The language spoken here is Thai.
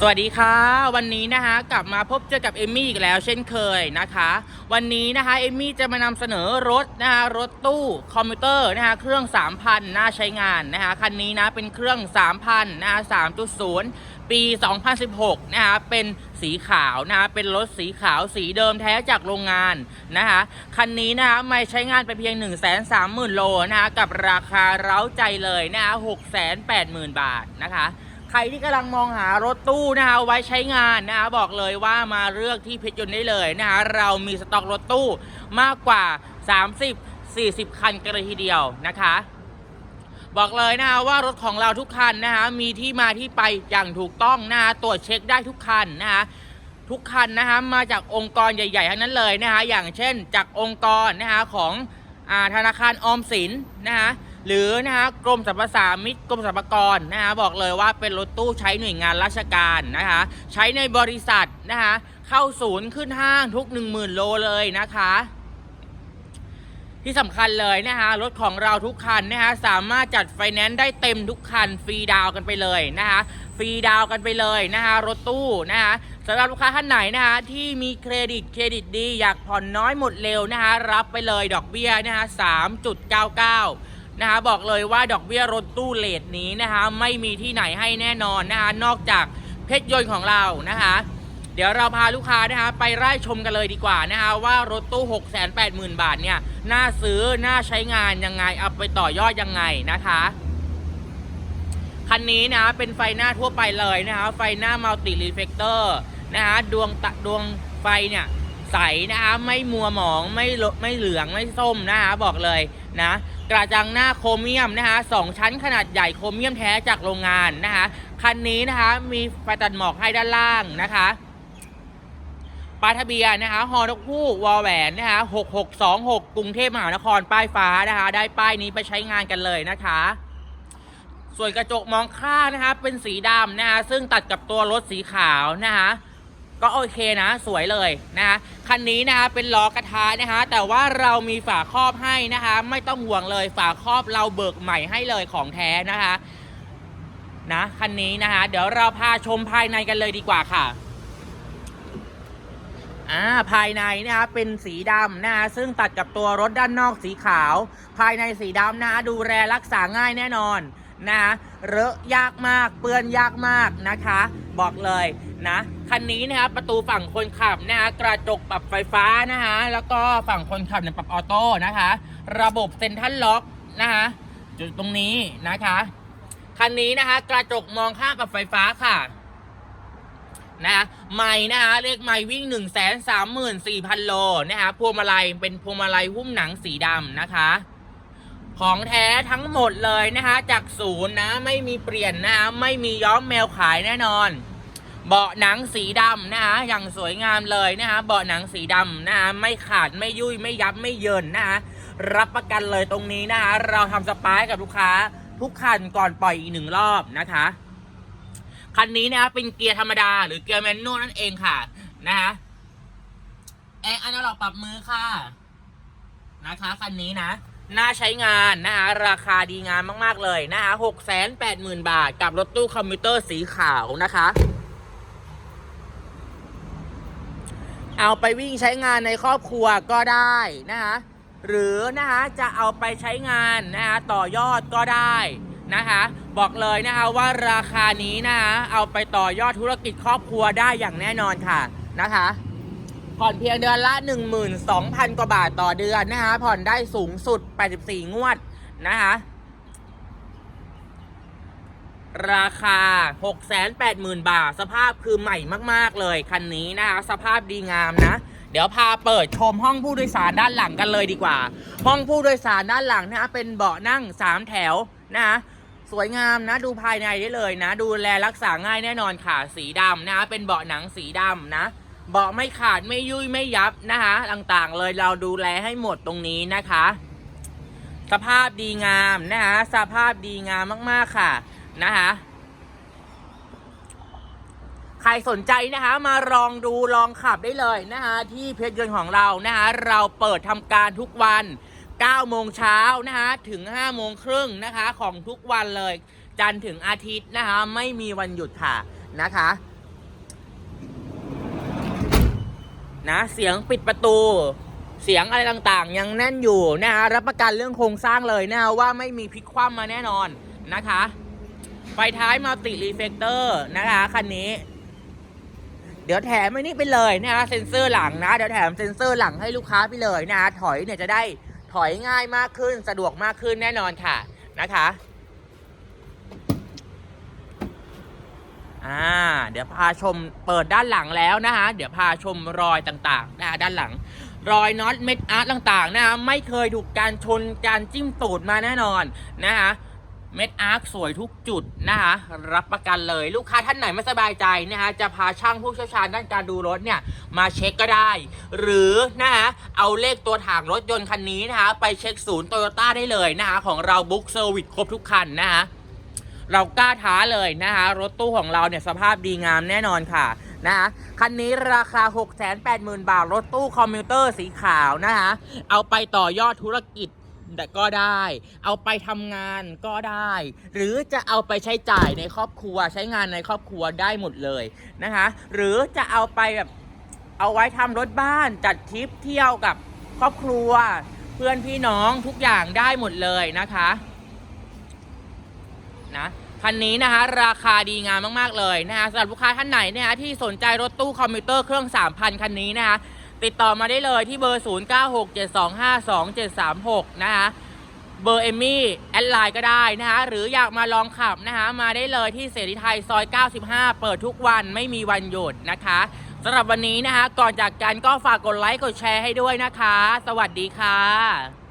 สวัสดีค่ะ วันนี้นะคะกลับมาพบเจอกับเอมมี่อีกแล้ว เช่นเคยนะคะ วันนี้นะคะเอมมี่จะมานำเสนอรถนะคะรถตู้คอมพิวเตอร์นะคะเครื่อง 3,000 น่าใช้งานนะคะคันนี้นะเป็นเครื่อง 3,000 นะคะ3.0 ปี 2016 นะคะเป็นสีขาวนะคะเป็นรถสีขาวสีเดิมแท้จากโรงงานนะคะคันนี้นะคะไม่ใช้งานไปเพียง 1 3 0 0 0 0 โลนะคะกับราคาเร้าใจเลยนะคะ680,000 บาทนะคะ ใครที่กำลังมองหารถตู้นะคะไว้ใช้งานนะคะบอกเลยว่ามาเลือกที่เพชรยนต์ได้เลยนะคะเรามีสต็อกรถตู้มากกว่า 30-40 คันกันเลยทีเดียวนะคะ บอกเลยนะคะว่ารถของเราทุกคันนะคะมีที่มาที่ไปอย่างถูกต้องนะคะตรวจเช็คได้ทุกคันนะคะทุกคันนะคะมาจากองค์กรใหญ่ๆทั้งนั้นเลยนะคะอย่างเช่น จากองค์กรนะคะของอธนาคารออมสินนะคะ หรือนะคะกรมสรรพสามิตกรมสรรพากรนะคะบอกเลยว่าเป็นรถตู้ใช้หน่วยงานราชการนะคะใช้ในบริษัทนะคะเข้าศูนย์ขึ้นห้างทุก 10,000 โลเลยนะคะที่สำคัญเลยนะคะรถของเราทุกคันนะคะสามารถจัดไฟแนนซ์ได้เต็มทุกคันฟรีดาวกันไปเลยนะคะฟรีดาวกันไปเลยนะคะรถตู้นะคะสำหรับลูกค้าท่านไหนนะคะที่มีเครดิตเครดิตดีอยากผ่อนน้อยหมดเร็วนะคะรับไปเลยดอกเบี้ยนะคะ3.99 นะคะบอกเลยว่าดอกเบี้ยรถตู้เลทนี้นะคะไม่มีที่ไหนให้แน่นอนนะคะนอกจากเพชรยนต์ของเรานะคะเดี๋ยวเราพาลูกค้านะคะไปไล่ชมกันเลยดีกว่านะคะว่ารถตู้ 680,000 บาทเนี่ยน่าซื้อน่าใช้งานยังไงเอาไปต่อยอดยังไงนะคะคันนี้นะเป็นไฟหน้าทั่วไปเลยนะคะไฟหน้ามัลติรีเฟกเตอร์นะคะดวงตะดวงไฟเนี่ยใสนะคะไม่มัวหมองไม่ไม่เหลืองไม่ส้มนะคะบอกเลย นะกระจังหน้าโครเมียมนะคะสองชั้นขนาดใหญ่โครเมียมแท้จากโรงงานนะคะคันนี้นะคะมีไฟตัดหมอกให้ด้านล่างนะคะป้ายทะเบียนนะคะฮอนกฮูกวอลแหวนนะคะ6626 กรุงเทพมหานครป้ายฟ้านะคะ ได้ป้ายนี้ไปใช้งานกันเลยนะคะ ส่วนกระจกมองข้างนะคะ เป็นสีดำนะคะ ซึ่งตัดกับตัวรถสีขาวนะคะ ก็โอเคนะ สวยเลยนะคะคันนี้นะคะเป็นล้อกระทะนะคะแต่ว่าเรามีฝาครอบให้นะคะ ไม่ต้องห่วงเลยฝาครอบเราเบิกใหม่ให้เลยของแท้นะคะนะคันนี้นะคะ เดี๋ยวเราพาชมภายในกันเลยดีกว่าค่ะอ่าภายในนะคะเป็นสีดำนะคะซึ่งตัดกับตัวรถด้านนอกสีขาว ภายในสีดำนะคะดูแลรักษาง่ายแน่นอนนะคะเลอะยากมากเปื้อนยากมากนะคะ บอกเลยนะ คันนี้นะคะประตูฝั่งคนขับนะคะกระจกปรับไฟฟ้านะคะแล้วก็ฝั่งคนขับเนี่ยปรับออโต้นะคะ ระบบเซ็นทรัลล็อกนะคะจุดตรงนี้นะคะคันนี้นะคะกระจกมองข้างปรับไฟฟ้าค่ะนะคะไม่นะคะเลขไม่วิ่ง1 3 4 0 0 0โลนะคะพวงมาลัยเป็นพวงมาลัยหุ้มหนังสีดำนะคะ ของแท้ทั้งหมดเลยนะคะจากศูนย์นะไม่มีเปลี่ยนนะคะไม่มีย้อมแมวขายแน่นอน เบาะหนังสีดำนะคะอย่างสวยงามเลยนะคะเบาะหนังสีดำนะคะไม่ขาดไม่ยุ่ยไม่ยับไม่เยินนะคะรับประกันเลยตรงนี้นะคะเราทำสปายกับลูกค้าทุกคันก่อนปล่อยอีกหนึ่งรอบนะคะคันนี้นะคะเป็นเกียร์ธรรมดา หรือเกียร์แมนนวลนั่นเองค่ะนะคะแอร์อนาล็อกปรับมือค่ะนะคะคันนี้นะน่าใช้งานนะคะราคาดีงามมาก ๆ เลยนะคะหกแสนแปดหมื่นบาท กับรถตู้คอมพิวเตอร์สีขาวนะคะ เอาไปวิ่งใช้งานในครอบครัวก็ได้นะคะหรือนะคะจะเอาไปใช้งานนะคะต่อยอดก็ได้นะคะบอกเลยนะคะว่าราคานี้นะคะเอาไปต่อยอดธุรกิจครอบครัวได้อย่างแน่นอนค่ะนะคะผ่อนเพียงเดือนละ 12,000 กว่าบาทต่อเดือนนะคะผ่อนได้สูงสุด 84 งวดนะคะ ราคา 680,000 บาท สภาพคือใหม่มากๆเลย คันนี้นะคะ สภาพดีงามนะ เดี๋ยวพาเปิดชมห้องผู้โดยสารด้านหลังกันเลยดีกว่า ห้องผู้โดยสารด้านหลังนะเป็นเบาะนั่ง 3 แถวนะคะสวยงามนะดูภายในได้เลยนะ ดูแลรักษาง่ายแน่นอนค่ะ สีดำนะคะเป็นเบาะหนังสีดำนะ เบาะไม่ขาดไม่ยุ่ยไม่ยับนะคะต่างๆ เลยเราดูแลให้หมดตรงนี้นะคะ สภาพดีงามนะคะสภาพดีงามมากๆค่ะ นะคะใครสนใจนะคะมาลองดูลองขับได้เลยนะคะที่เพจยนต์ของเรานะคะเราเปิดทำการทุกวัน 9 โมงเช้านะคะถึง 5 โมงครึ่งนะคะของทุกวันเลย จันถึงอาทิตย์นะคะไม่มีวันหยุดค่ะนะคะนะเสียงปิดประตู เสียงอะไรต่างๆ ยังแน่นอยู่นะคะรับประกันเรื่องโครงสร้างเลยนะว่าไม่มีพลิกคว่ำมาแน่นอนนะคะ ไฟท้ายมัลติรีเฟกเตอร์นะคะคันนี้ เดี๋ยวแถมไอ้นี่ไปเลยนะฮะเซ็นเซอร์หลังนะเดี๋ยวแถมเซ็นเซอร์หลังให้ลูกค้าไปเลยนะฮะถอยเนี่ยจะได้ถอยง่ายมากขึ้นสะดวกมากขึ้นแน่นอนค่ะนะคะอ่าเดี๋ยวพาชมเปิดด้านหลังแล้วนะคะเดี๋ยวพาชมรอยต่างๆนะคะด้านหลัง รอยน็อตเม็ดอาร์ตต่างๆนะคะไม่เคยถูกการชนการจิ้มตูดมาแน่นอนนะคะ เม็ดอาร์คสวยทุกจุดนะคะรับประกันเลยลูกค้าท่านไหนไม่สบายใจนะคะจะพาช่างผู้เชี่ยวชาญด้านการดูรถเนี่ยมาเช็คก็ได้ หรือนะคะเอาเลขตัวถังรถยนต์คันนี้นะคะไปเช็คศูนย์โตโยต้าได้เลยนะคะของเราบุ๊กเซอร์วิสครบทุกคันนะคะเรากล้าท้าเลยนะคะรถตู้ของเราเนี่ยสภาพดีงามแน่นอนค่ะนะคะคันนี้ราคา 680,000 บาท รถตู้คอมพิวเตอร์สีขาวนะคะเอาไปต่อยอดธุรกิจ ก็ได้ เอาไปทำงานก็ได้ หรือจะเอาไปใช้จ่ายในครอบครัว ใช้งานในครอบครัวได้หมดเลยนะคะ หรือจะเอาไปแบบเอาไว้ทำรถบ้านจัดทริปเที่ยวกับครอบครัว เพื่อนพี่น้องทุกอย่างได้หมดเลยนะคะนะคันนี้นะคะราคาดีงามมาก ๆ เลยนะคะสำหรับลูกค้าท่านไหนเนยนะที่สนใจรถตู้คอมพิวเตอร์เครื่อง 3,000 คันนี้นะคะ ติดต่อมาได้เลยที่เบอร์ 0967252736 นะคะเบอร์เอมมี่แอดไลน์ก็ได้นะคะหรืออยากมาลองขับนะคะมาได้เลยที่เสรีไทยซอย 95 เปิดทุกวันไม่มีวันหยุดนะคะสำหรับวันนี้นะคะก่อนจากกันก็ฝากกดไลค์กดแชร์ให้ด้วยนะคะ สวัสดีค่ะ